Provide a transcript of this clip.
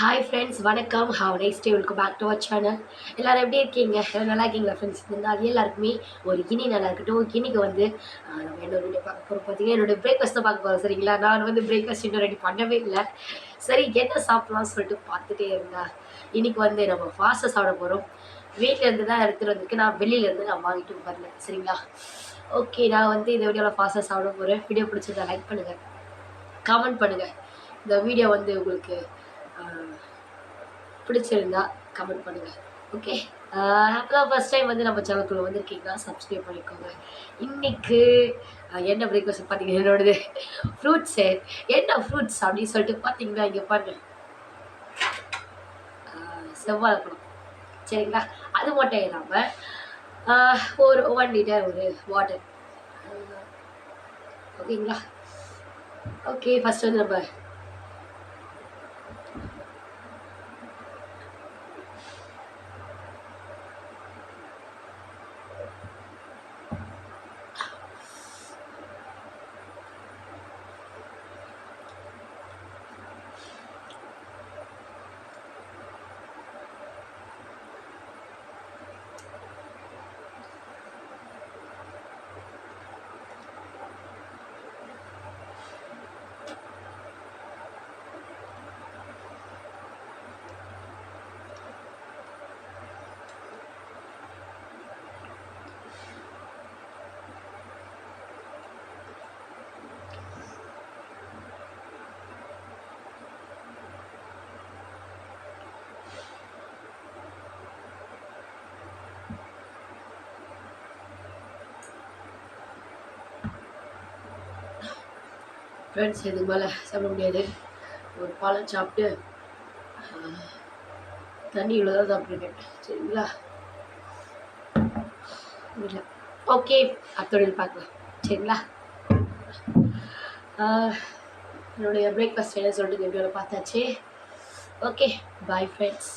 Hi friends வணக்கம். Have nice day welcome back to our channel எல்லோரும் எப்படி இருக்கீங்க? எல்லாம் நல்லா இருக்கீங்களா ஃப்ரெண்ட்ஸ் இருந்தால் நாள் எல்லாருக்குமே ஒரு கினி நல்லா இருக்கட்டும். கினிக்கு வந்து நம்ம என்ன வீடியோ பார்க்க போகிறோம் பார்த்தீங்கன்னா என்னோடய பிரேக்ஃபாஸ்ட் தான் பார்க்க போகிறோம் சரிங்களா? நான் வந்து பிரேக்ஃபாஸ்ட் இன்னும் ரெடி பண்ணவே இல்லை. சரி என்ன சாப்பிட்லாம்னு சொல்லிட்டு பார்த்துட்டே இருந்தா. இன்றைக்கி வந்து நம்ம ஃபாஸ்ட்டாக சாப்பிட போகிறோம் வீட்டிலேருந்து தான் எடுத்துகிட்டு வந்திருக்கு. நான் வெளியிலேருந்து நான் வாங்கிட்டு வரல சரிங்களா? ஓகே நான் வந்து இந்த வீடியோவில் ஃபாஸ்ட்டாக சாப்பிட போகிறேன் வீடியோ பிடிச்சதை லைக் பண்ணுங்கள் கமெண்ட் பண்ணுங்கள் இந்த வீடியோ வந்து உங்களுக்கு பிடிச்சிருந்தா கமெண்ட் பண்ணுங்கள் ஓகே அப்போதான் ஃபஸ்ட் டைம் வந்து நம்ம சேனலுக்குள்ளே வந்திருக்கீங்களா? சப்ஸ்கிரைப் பண்ணிக்கோங்க. இன்னைக்கு என்ன பிரேக்ஃபாஸ்ட் பார்த்தீங்கன்னா என்னோடது? ஃப்ரூட்ஸு என்ன ஃப்ரூட்ஸ் அப்படின்னு சொல்லிட்டு பார்த்தீங்களா? இங்கே பாருங்க. ஆஹ், செவ்வாழை பழம். சரிங்களா? அது மட்டும் இல்லாமல் ஒரு ஒன் லிட்டர் ஒரு வாட்டர் ஓகேங்களா? ஓகே ஃபஸ்ட் வந்து நம்ம ஃப்ரெண்ட்ஸ் இதுக்கு மேலே சாப்பிட முடியாது. ஒரு பழம் சாப்பிட்டு தண்ணி இவ்வளோ தான் சாப்பிட்ருக்கேன் சரிங்களா? இல்லை. ஓகே அத்தோடையில் பார்க்கலாம். சரிங்களா? என்னுடைய பிரேக்ஃபாஸ்ட் என்ன சொல்லிட்டு இந்த வீடியோவில் பார்த்தாச்சு? Okay bye friends